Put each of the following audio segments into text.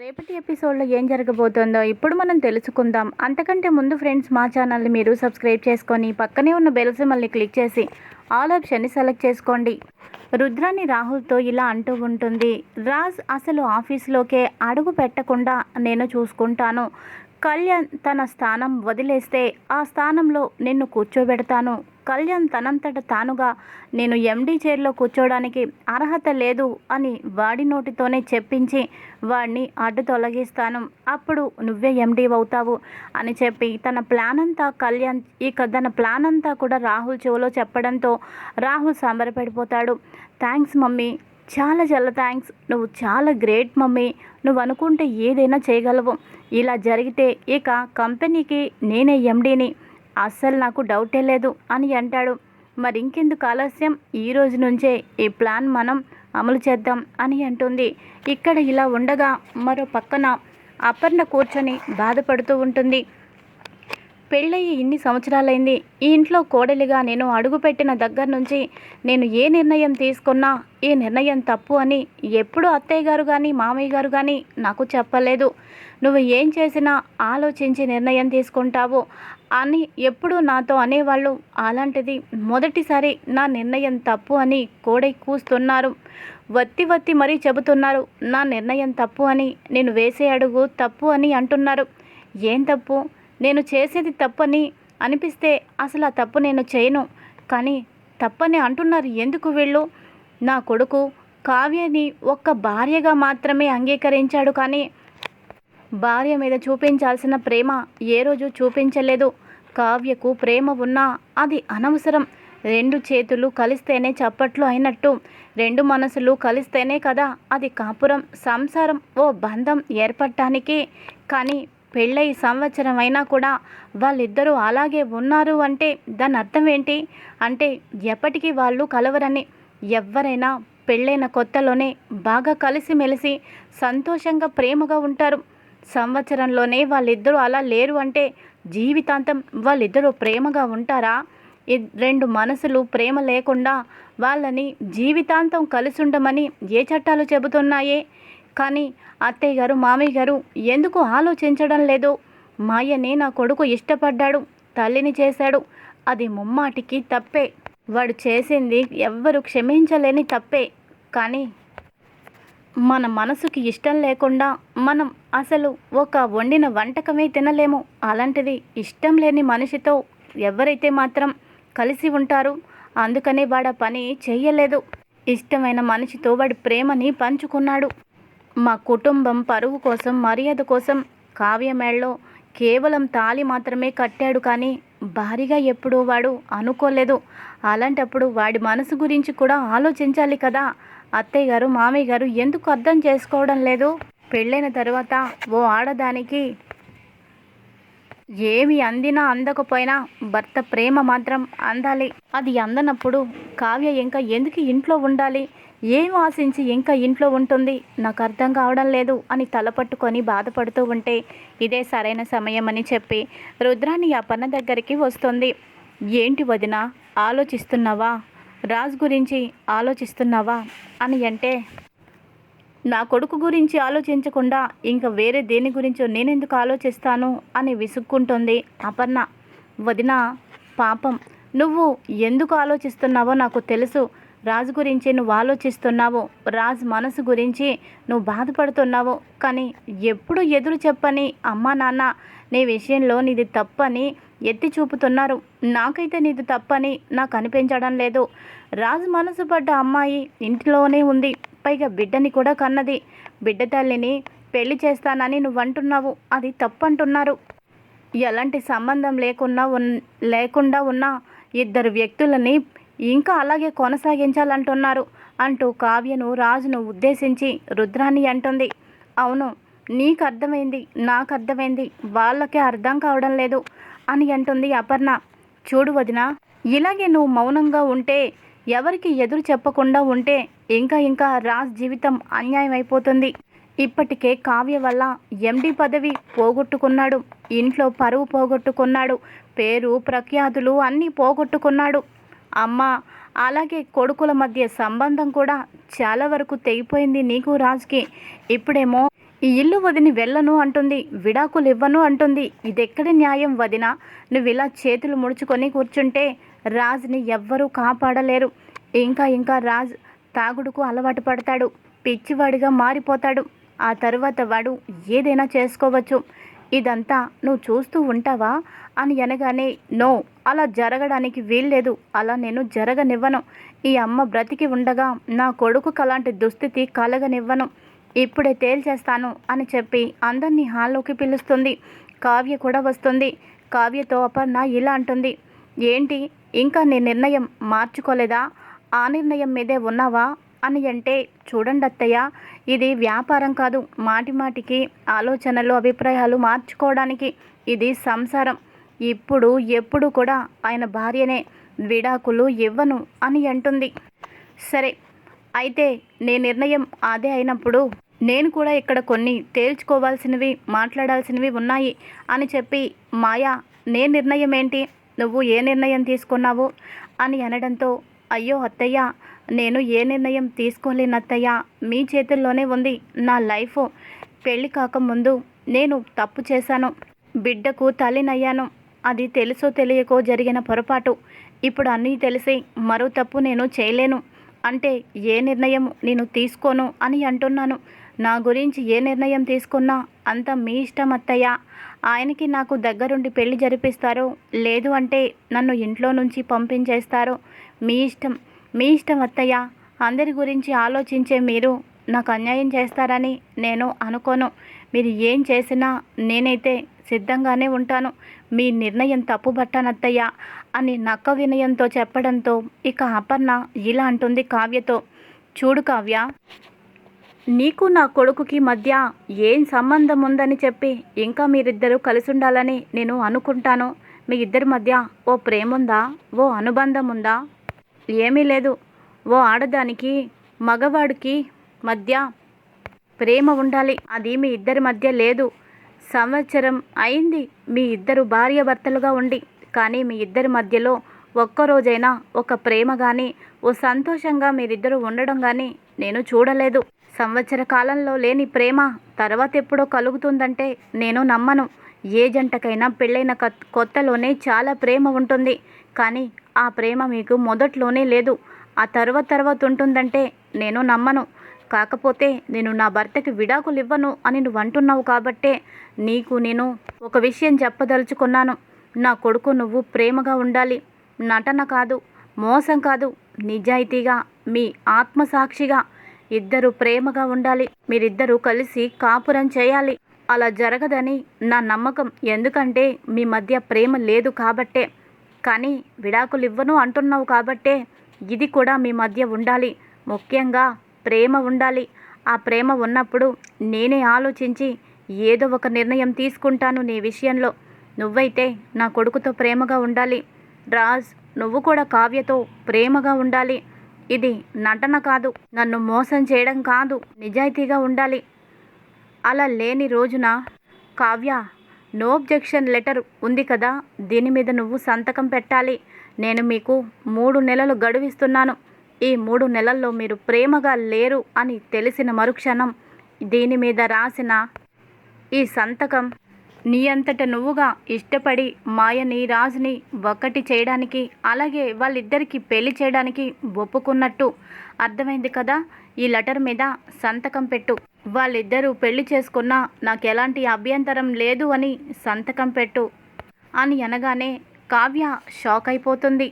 రేపటి ఎపిసోడ్లో ఏం జరగబోతోందో ఇప్పుడు మనం తెలుసుకుందాం. అంతకంటే ముందు ఫ్రెండ్స్ మా ఛానల్ని మీరు సబ్స్క్రైబ్ చేసుకొని పక్కనే ఉన్న బెల్ సింబల్ని క్లిక్ చేసి ఆల్ ఆప్షన్ని సెలెక్ట్ చేసుకోండి. రుద్రాని రాహుల్తో ఇలా అంటూ ఉంటుంది రాజ్ అసలు ఆఫీస్లోకే అడుగు పెట్టకుండా నేను చూసుకుంటాను. కళ్యాణ్ తన స్థానం వదిలేస్తే ఆ స్థానంలో నిన్ను కూర్చోబెడతాను. కళ్యాణ్ తనంతట తానుగా నేను ఎండీ చైర్లో కూర్చోడానికి అర్హత లేదు అని వాడి నోటితోనే చెప్పించి వాడిని అడ్డు తొలగిస్తాను. అప్పుడు నువ్వే ఎండీ అవుతావు అని చెప్పి తన ప్లాన్ అంతా కళ్యాణ్ ఇక తన ప్లాన్ అంతా కూడా రాహుల్ చెవులో చెప్పడంతో రాహుల్ సంబరపడిపోతాడు. థ్యాంక్స్ మమ్మీ చాలా చాలా థ్యాంక్స్ నువ్వు చాలా గ్రేట్ మమ్మీ. నువ్వు అనుకుంటే ఏదైనా చేయగలవు. ఇలా జరిగితే ఇక కంపెనీకి నేనే ఎండీని అస్సలు నాకు డౌటే లేదు అని అంటాడు. మరి ఇంకెందుకు ఆలస్యం? ఈ రోజు నుంచే ఈ ప్లాన్ మనం అమలు చేద్దాం అని అంటుంది. ఇక్కడ ఇలా ఉండగా మరో పక్కన అపర్ణ కూర్చొని బాధపడుతూ ఉంటుంది. పెళ్ళయి ఇన్ని సంవత్సరాలైంది. ఈ ఇంట్లో కోడలిగా నేను అడుగుపెట్టిన దగ్గర నుంచి నేను ఏ నిర్ణయం తీసుకున్నా ఈ నిర్ణయం తప్పు అని ఎప్పుడు అత్తయ్య గారు కానీ మామయ్య గారు కానీ నాకు చెప్పలేదు. నువ్వు ఏం చేసినా ఆలోచించి నిర్ణయం తీసుకుంటావు అని ఎప్పుడు నాతో అనేవాళ్ళు. అలాంటిది మొదటిసారి నా నిర్ణయం తప్పు అని కోడై కూస్తున్నారు. వత్తి వత్తి మరీ చెబుతున్నారు. నా నిర్ణయం తప్పు అని నేను వేసే అడుగు తప్పు అని అంటున్నారు. ఏం తప్పు? నేను చేసేది తప్పని అనిపిస్తే అసలు ఆ తప్పు నేను చేయను. కానీ తప్పని అంటున్నారు ఎందుకు వీళ్ళు? నా కొడుకు కావ్యని ఒక్క భార్యగా మాత్రమే అంగీకరించాడు కానీ భార్య మీద చూపించాల్సిన ప్రేమ ఏ రోజు చూపించలేదు. కావ్యకు ప్రేమ ఉన్నా అది అనవసరం. రెండు చేతులు కలిస్తేనే చప్పట్లు అయినట్టు రెండు మనసులు కలిస్తేనే కదా అది కాపురం సంసారం ఓ బంధం ఏర్పడటానికి. కానీ పెళ్ళై సంవత్సరం అయినా కూడా వాళ్ళిద్దరూ అలాగే ఉన్నారు అంటే దాని అర్థం ఏంటి? అంటే ఎప్పటికీ వాళ్ళు కలవరని ఎవరైనా పెళ్ళైన కొత్తలోనే బాగా కలిసిమెలిసి సంతోషంగా ప్రేమగా ఉంటారు. సంవత్సరంలోనే వాళ్ళిద్దరూ అలా లేరు అంటే జీవితాంతం వాళ్ళిద్దరూ ప్రేమగా ఉంటారా? రెండు మనసులు ప్రేమ లేకుండా వాళ్ళని జీవితాంతం కలిసి ఉండమని ఏ చట్టాలు చెబుతున్నాయే? కానీ అత్తయ్య గారు మామయ్య గారు ఎందుకు ఆలోచించడం లేదు? మాయని నా కొడుకు ఇష్టపడ్డాడు తల్లిని చేశాడు. అది ముమ్మాటికి తప్పే. వాడు చేసింది ఎవ్వరు క్షమించలేని తప్పే. కానీ మన మనసుకి ఇష్టం లేకుండా మనం అసలు ఒక వండిన వంటకమే తినలేము. అలాంటిది ఇష్టం లేని మనిషితో ఎవరైతే మాత్రం కలిసి ఉంటారు అందుకనే వాడు పని చేయలేదు ఇష్టమైన మనిషితో వాడి ప్రేమని పంచుకున్నాడు. మా కుటుంబం పరువు కోసం మర్యాద కోసం కావ్యమేళలో కేవలం తాళి మాత్రమే కట్టాడు కానీ భారీగా ఎప్పుడూ వాడు అనుకోలేదు. అలాంటప్పుడు వాడి మనసు గురించి కూడా ఆలోచించాలి కదా. అత్తయ్య గారు మామయ్య గారు ఎందుకు అర్థం చేసుకోవడం లేదు? పెళ్ళైన తర్వాత ఓ ఆడదానికి ఏమి అందినా అందకపోయినా భర్త ప్రేమ మాత్రం అందాలి. అది అందనప్పుడు కావ్య ఇంకా ఎందుకు ఇంట్లో ఉండాలి? ఏం ఆశించి ఇంకా ఇంట్లో ఉంటుంది? నాకు అర్థం కావడం లేదు అని తలపట్టుకొని బాధపడుతూ ఉంటే ఇదే సరైన సమయం అని చెప్పి రుద్రాని అపన్న దగ్గరికి వస్తుంది. ఏంటి వదిన ఆలోచిస్తున్నావా? రాజ్ గురించి ఆలోచిస్తున్నావా? అని అంటే నా కొడుకు గురించి ఆలోచించకుండా ఇంకా వేరే దేని గురించో నేనెందుకు ఆలోచిస్తాను? అని విసుక్కుంటుంది అపర్ణ వదిన పాపం నువ్వు ఎందుకు ఆలోచిస్తున్నావో నాకు తెలుసు. రాజు గురించి నువ్వు ఆలోచిస్తున్నావు. రాజు మనసు గురించి నువ్వు బాధపడుతున్నావు. కానీ ఎప్పుడు ఎదురు చెప్పని అమ్మా నాన్న నీ విషయంలో నీది తప్పని ఎత్తి చూపుతున్నారు. నాకైతే నీది తప్పని నాకు అనిపించడం లేదు. రాజు మనసు పడ్డ అమ్మాయి ఇంట్లోనే ఉంది. పైగా బిడ్డని కూడా కన్నది. బిడ్డ తల్లిని పెళ్ళి చేస్తానని నువ్వు అంటున్నావు అది తప్పంటున్నారు. ఎలాంటి సంబంధం లేకున్నా ఉన్ లేకుండా ఉన్న ఇద్దరు వ్యక్తులని ఇంకా అలాగే కొనసాగించాలంటున్నారు అంటూ కావ్యను రాజును ఉద్దేశించి రుద్రాణి అంటుంది. అవును నీకు అర్థమైంది నాకు అర్థమైంది వాళ్ళకే అర్థం కావడం లేదు అని అంటుంది అపర్ణ. చూడు వదిన ఇలాగే నువ్వు మౌనంగా ఉంటే ఎవరికి ఎదురు చెప్పకుండా ఉంటే ఇంకా ఇంకా రాజ్ జీవితం అన్యాయం అయిపోతుంది ఇప్పటికే కావ్య వల్ల ఎండి పదవి పోగొట్టుకున్నాడు ఇంట్లో పరువు పోగొట్టుకున్నాడు పేరు ప్రఖ్యాతులు అన్నీ పోగొట్టుకున్నాడు. అమ్మ అలాగే కొడుకుల మధ్య సంబంధం కూడా చాలా వరకు తెగిపోయింది నీకు రాజ్కి. ఇప్పుడేమో ఈ ఇల్లు వదిని వెళ్ళను అంటుంది విడాకులు ఇవ్వను అంటుంది. ఇదెక్కడి న్యాయం వదిన? నువ్వు ఇలా చేతులు ముడుచుకొని కూర్చుంటే రాజ్ని ఎవ్వరూ కాపాడలేరు. ఇంకా ఇంకా రాజ్ తాగుడుకు అలవాటు పడతాడు పిచ్చివాడిగా మారిపోతాడు. ఆ తరువాత వాడు ఏదైనా చేసుకోవచ్చు. ఇదంతా నువ్వు చూస్తూ ఉంటావా? అని అనగానే నో అలా జరగడానికి వీల్లేదు. అలా నేను జరగనివ్వను. ఈ అమ్మ బ్రతికి ఉండగా నా కొడుకుకు అలాంటి దుస్థితి కలగనివ్వను. ఇప్పుడే తేల్చేస్తాను అని చెప్పి అందరినీ హాల్లోకి పిలుస్తుంది. కావ్య కూడా వస్తుంది. కావ్యతో అపర్ణ ఇలా అంటుంది. ఏంటి? ఇంకా నీ నిర్ణయం మార్చుకోలేదా? ఆ నిర్ణయం మీదే ఉన్నావా? అని అంటే చూడండి అత్తయ్య ఇది వ్యాపారం కాదు. మాటి మాటికి ఆలోచనలు అభిప్రాయాలు మార్చుకోవడానికి ఇది సంసారం. ఇప్పుడు ఎప్పుడు కూడా ఆయన భార్యనే విడాకులు ఇవ్వను అని అంటుంది. సరే అయితే నీ నిర్ణయం అదే అయినప్పుడు నేను కూడా ఇక్కడ కొన్ని తేల్చుకోవాల్సినవి మాట్లాడాల్సినవి ఉన్నాయి అని చెప్పి మాయా నే నిర్ణయం ఏంటి? నువ్వు ఏ నిర్ణయం తీసుకున్నావు? అని అనడంతో అయ్యో అత్తయ్య నేను ఏ నిర్ణయం తీసుకోలేనత్తయ్యా? మీ చేతుల్లోనే ఉంది నా లైఫ్. పెళ్ళి కాకముందు నేను తప్పు చేశాను. బిడ్డకు తల్లినయ్యాను. అది తెలుసో తెలియకో జరిగిన పొరపాటు. ఇప్పుడు అన్నీ తెలిసి మరో తప్పు నేను చేయలేను. అంటే ఏ నిర్ణయం నేను తీసుకోను అని అంటున్నాను. నా గురించి ఏ నిర్ణయం తీసుకున్నా అంత మీ ఇష్టం అత్తయ్య ఆయనకి నాకు దగ్గరుండి పెళ్ళి జరిపిస్తారో. లేదు అంటే నన్ను ఇంట్లో నుంచి పంపించేస్తారో. మీ ఇష్టం. మీ ఇష్టం అత్తయ్య. అందరి గురించి ఆలోచించే మీరు నాకు అన్యాయం చేస్తారని నేను అనుకోను. మీరు ఏం చేసినా నేనైతే సిద్ధంగానే ఉంటాను. మీ నిర్ణయం తప్పుబట్టానత్తయ్య అని నక్క వినయంతో చెప్పడంతో ఇక అపర్ణ ఇలా అంటుంది కావ్యతో. చూడు కావ్య నీకు నా కొడుకుకి మధ్య ఏం సంబంధం ఉందని చెప్పి ఇంకా మీరిద్దరూ కలిసి ఉండాలని నేను అనుకుంటాను. మీ ఇద్దరి మధ్య ఓ ప్రేమ ఉందా ఓ అనుబంధం ఉందా? ఏమీ లేదు. ఓ ఆడదానికి మగవాడికి మధ్య ప్రేమ ఉండాలి. అది మీ ఇద్దరి మధ్య లేదు. సంవత్సరం అయింది. మీ ఇద్దరు భార్యాభర్తలుగా ఉండి కానీ మీ ఇద్దరి మధ్యలో ఒక్కరోజైనా ఒక ప్రేమ కానీ ఓ సంతోషంగా మీరిద్దరూ ఉండడం కానీ నేను చూడలేదు. సంవత్సర కాలంలో లేని ప్రేమ తర్వాత ఎప్పుడో కలుగుతుందంటే నేను నమ్మను. ఏ జంటకైనా పెళ్ళైన కొత్తలోనే చాలా ప్రేమ ఉంటుంది. కానీ ఆ ప్రేమ మీకు మొదట్లోనే లేదు. ఆ తర్వాత తర్వాత ఉంటుందంటే నేను నమ్మను. కాకపోతే నేను నా భర్తకి విడాకులు ఇవ్వను అని నువ్వు అంటున్నావు కాబట్టే నీకు నేను ఒక విషయం చెప్పదలుచుకున్నాను. నా కొడుకు నువ్వు ప్రేమగా ఉండాలి. నటన కాదు మోసం కాదు నిజాయితీగా మీ ఆత్మసాక్షిగా ఇద్దరు ప్రేమగా ఉండాలి. మీరిద్దరూ కలిసి కాపురం చేయాలి. అలా జరగదని నా నమ్మకం. ఎందుకంటే మీ మధ్య ప్రేమ లేదు కాబట్టే కానీ విడాకులు ఇవ్వను అంటున్నావు కాబట్టే ఇది కూడా మీ మధ్య ఉండాలి. ముఖ్యంగా ప్రేమ ఉండాలి. ఆ ప్రేమ ఉన్నప్పుడు నేనే ఆలోచించి ఏదో ఒక నిర్ణయం తీసుకుంటాను నీ విషయంలో. నువ్వైతే నా కొడుకుతో ప్రేమగా ఉండాలి. రాజ్ నువ్వు కూడా కావ్యతో ప్రేమగా ఉండాలి. ఇది నటన కాదు నన్ను మోసం చేయడం కాదు. నిజాయితీగా ఉండాలి. అలా లేని రోజున కావ్య నో అబ్జెక్షన్ లెటర్ ఉంది కదా. దీని మీద నువ్వు సంతకం పెట్టాలి. నేను మీకు మూడు నెలలు గడువిస్తున్నాను. ఈ మూడు నెలల్లో మీరు ప్రేమగా లేరు అని తెలిసిన మరుక్షణం దీని మీద రాసిన ఈ సంతకం నీ అంతట నువ్వుగా ఇష్టపడి మాయని రాజుని ఒక్కటి చేయడానికి అలాగే వాళ్ళిద్దరికి పెళ్ళి చేయడానికి ఒప్పుకున్నట్టు. అర్థమైంది కదా? ఈ లెటర్ మీద సంతకం పెట్టు. వాళ్ళిద్దరూ పెళ్ళి చేసుకున్నా నాకు ఎలాంటి అభ్యంతరం లేదు అని సంతకం పెట్టు అని అనగానే కావ్య షాక్ అయిపోతుంది.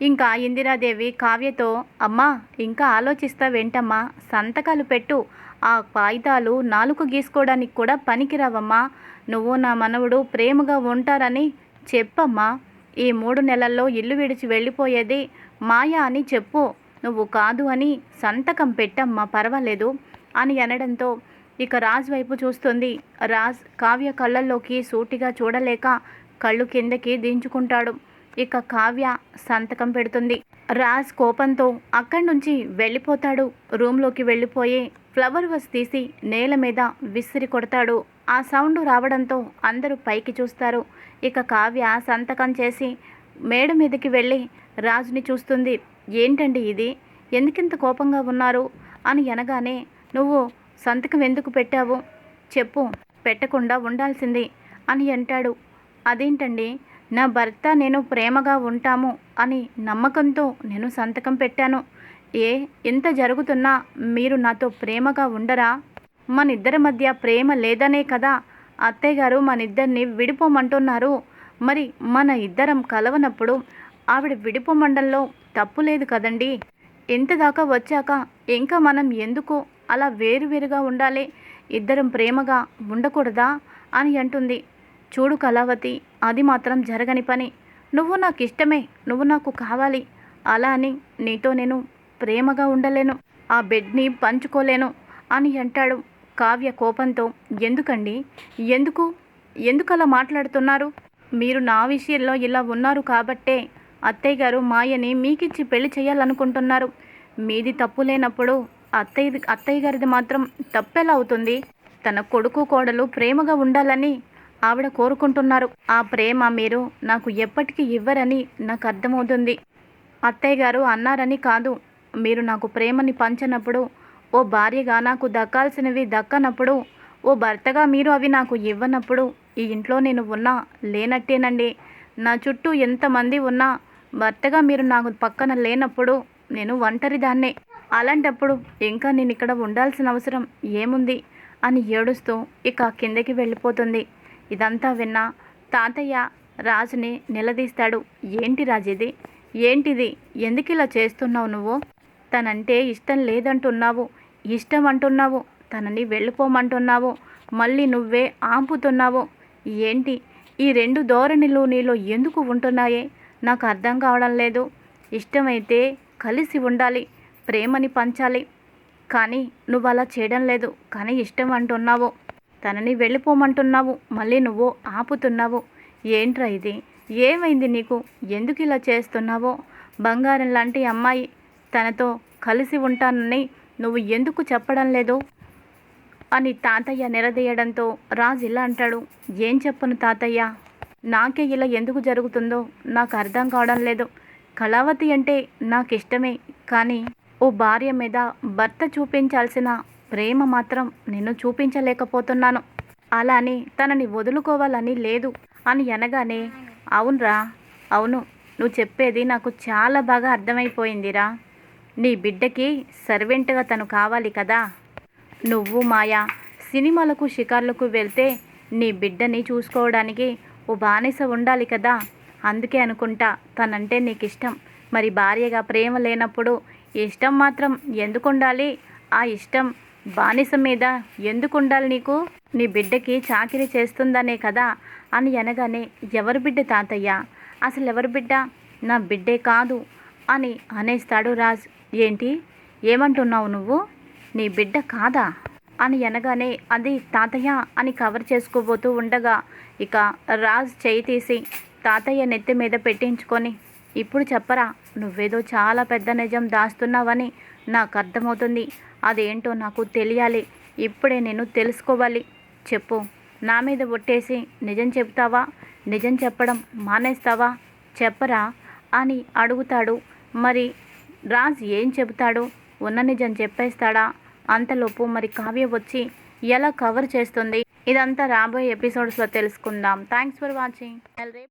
ఇంకా ఇందిరాదేవి కావ్యతో అమ్మా ఇంకా ఆలోచిస్తావేంటమ్మా? సంతకాలు పెట్టు. ఆ కాగితాలు నాలుగు గీసుకోవడానికి కూడా పనికిరావమ్మా. నువ్వు నా మనవడు ప్రేమగా ఉంటారని చెప్పమ్మా. ఈ మూడు నెలల్లో ఇల్లు విడిచి వెళ్ళిపోయేది మాయా అని చెప్పు. నువ్వు కాదు అని సంతకం పెట్టమ్మా పర్వాలేదు. అని అనడంతో ఇక రాజ్ వైపు చూస్తుంది. రాజ్ కావ్య కళ్ళల్లోకి సూటిగా చూడలేక కళ్ళు కిందకి దించుకుంటాడు. ఇక కావ్య సంతకం పెడుతుంది. రాజ్ కోపంతో అక్కడి నుంచి వెళ్ళిపోతాడు. రూమ్లోకి వెళ్ళిపోయి ఫ్లవర్ వస్ తీసి నేల మీద విసిరి కొడతాడు. ఆ సౌండ్ రావడంతో అందరూ పైకి చూస్తారు. ఇక కావ్య సంతకం చేసి మేడ మీదకి వెళ్ళి రాజుని చూస్తుంది. ఏంటండి ఇది? ఎందుకింత కోపంగా ఉన్నారు? అని అనగానే నువ్వు సంతకం ఎందుకు పెట్టావు? చెప్పు. పెట్టకుండా ఉండాల్సింది అని అంటాడు. అదేంటండి? నా భర్త నేను ప్రేమగా ఉంటాము అని నమ్మకంతో నేను సంతకం పెట్టాను. ఏ ఇంత జరుగుతున్నా మీరు నాతో ప్రేమగా ఉండరా? మన ఇద్దరి మధ్య ప్రేమ లేదనే కదా? అత్తయ్య గారు మన ఇద్దరిని విడిపోమంటున్నారు. మరి మన ఇద్దరం కలవనప్పుడు ఆవిడ విడిపోమండంలో తప్పు లేదు కదండి? ఎంత దాకా వచ్చాక ఇంకా మనం ఎందుకు అలా వేరువేరుగా ఉండాలి. ఇద్దరం ప్రేమగా ఉండకూడదా అని అంటుంది. చూడు కళావతి అది మాత్రం జరగని పని. నువ్వు నాకు ఇష్టమే నువ్వు నాకు కావాలి. అలా అని నీతో నేను ప్రేమగా ఉండలేను. ఆ బెడ్ని పంచుకోలేను అని అంటాడు కావ్య కోపంతో. ఎందుకండి? ఎందుకు? ఎందుకు అలా మాట్లాడుతున్నారు? మీరు నా విషయంలో ఇలా ఉన్నారు కాబట్టే అత్తయ్య గారు మాయని మీకిచ్చి పెళ్ళి చేయాలనుకుంటున్నారు. మీది తప్పు లేనప్పుడు అత్తయ్య అత్తయ్య గారిది మాత్రం తప్పెలా అవుతుంది. తన కొడుకు కోడలు ప్రేమగా ఉండాలని ఆవిడ కోరుకుంటున్నారు. ఆ ప్రేమ మీరు నాకు ఎప్పటికీ ఇవ్వరని నాకు అర్థమవుతుంది. అత్తయ్య గారు అన్నారని కాదు. మీరు నాకు ప్రేమని పంచనప్పుడు ఓ భార్యగా నాకు దక్కాల్సినవి దక్కనప్పుడు ఓ భర్తగా మీరు అవి నాకు ఇవ్వనప్పుడు ఈ ఇంట్లో నేను ఉన్నా లేనట్టేనండి. నా చుట్టూ ఎంతమంది ఉన్నా భర్తగా మీరు నాకు పక్కన లేనప్పుడు నేను ఒంటరిదాన్నే. అలాంటప్పుడు ఇంకా నేను ఇక్కడ ఉండాల్సిన అవసరం ఏముంది? అని ఏడుస్తూ ఇక కిందకి వెళ్ళిపోతుంది. ఇదంతా విన్నా తాతయ్య రాజుని నిలదీస్తాడు. ఏంటి రాజిది? ఏంటిది? ఎందుకు ఇలా చేస్తున్నావు నువ్వు? తనంటే ఇష్టం లేదంటున్నావు. ఇష్టం అంటున్నావు. తనని వెళ్ళిపోమంటున్నావు. మళ్ళీ నువ్వే ఆంపుతున్నావు. ఏంటి? ఈ రెండు ధోరణిలు నీలో ఎందుకు ఉంటున్నాయే? నాకు అర్థం కావడం లేదు. ఇష్టమైతే కలిసి ఉండాలి. ప్రేమని పంచాలి. కానీ నువ్వు అలా చేయడం లేదు. కానీ ఇష్టం అంటున్నావు. తనని వెళ్ళిపోమంటున్నావు. మళ్ళీ నువ్వు ఆపుతున్నావు. ఏంట్రా ఇది? ఏమైంది నీకు? ఎందుకు ఇలా చేస్తున్నావో? బంగారం లాంటి అమ్మాయి. తనతో కలిసి ఉంటానని నువ్వు ఎందుకు చెప్పడం లేదు? అని తాతయ్య నిలదీయడంతో రాజు ఇలా అంటాడు. ఏం చెప్పను తాతయ్య? నాకే ఇలా ఎందుకు జరుగుతుందో నాకు అర్థం కావడం లేదు. కళావతి అంటే నాకు ఇష్టమే కానీ ఓ భార్య మీద భర్త చూపించాల్సిన ప్రేమ మాత్రం నేను చూపించలేకపోతున్నాను. అలా అని తనని వదులుకోవాలని లేదు అని అనగానే అవునరా అవును నువ్వు చెప్పేది నాకు చాలా బాగా అర్థమైపోయిందిరా. నీ బిడ్డకి సర్వెంట్గా తను కావాలి కదా. నువ్వు మాయా సినిమాలకు షికార్లకు వెళ్తే నీ బిడ్డని చూసుకోవడానికి ఓ బానిస ఉండాలి కదా. అందుకే అనుకుంటా తనంటే నీకు ఇష్టం మరి భార్యగా ప్రేమ లేనప్పుడు ఇష్టం మాత్రం ఎందుకు ఉండాలి ఆ ఇష్టం బానిస మీద ఎందుకు ఉండాలి నీకు? నీ బిడ్డకి చాకిరీ చేస్తుందనే కదా అని అనగానే ఎవరి బిడ్డ తాతయ్య? అసలు ఎవరి బిడ్డ? నా బిడ్డే కాదు అని అనేస్తాడు రాజ్. ఏంటి? ఏమంటున్నావు నువ్వు? నీ బిడ్డ కాదా? అని అనగానే అది తాతయ్య అని కవర్ చేసుకోబోతూ ఉండగా ఇక రాజ్ చేయి తీసి తాతయ్య నెత్తి మీద పెట్టించుకొని ఇప్పుడు చెప్పరా నువ్వేదో చాలా పెద్ద నిజం దాస్తున్నావని నాకు అర్థమవుతుంది. అదేంటో నాకు తెలియాలి. ఇప్పుడే నేను తెలుసుకోవాలి. చెప్పు. నా మీద ఒట్టేసి నిజం చెప్తావా నిజం చెప్పడం మానేస్తావా? చెప్పరా అని అడుగుతాడు. మరి రాజ్ ఏం చెబుతాడు? ఉన్న నిజం చెప్పేస్తాడా? అంతలోపు మరి కావ్య వచ్చి ఎలా కవర్ చేస్తుంది? ఇదంతా రాబోయే ఎపిసోడ్స్లో తెలుసుకుందాం. Thanks for watching. రేపు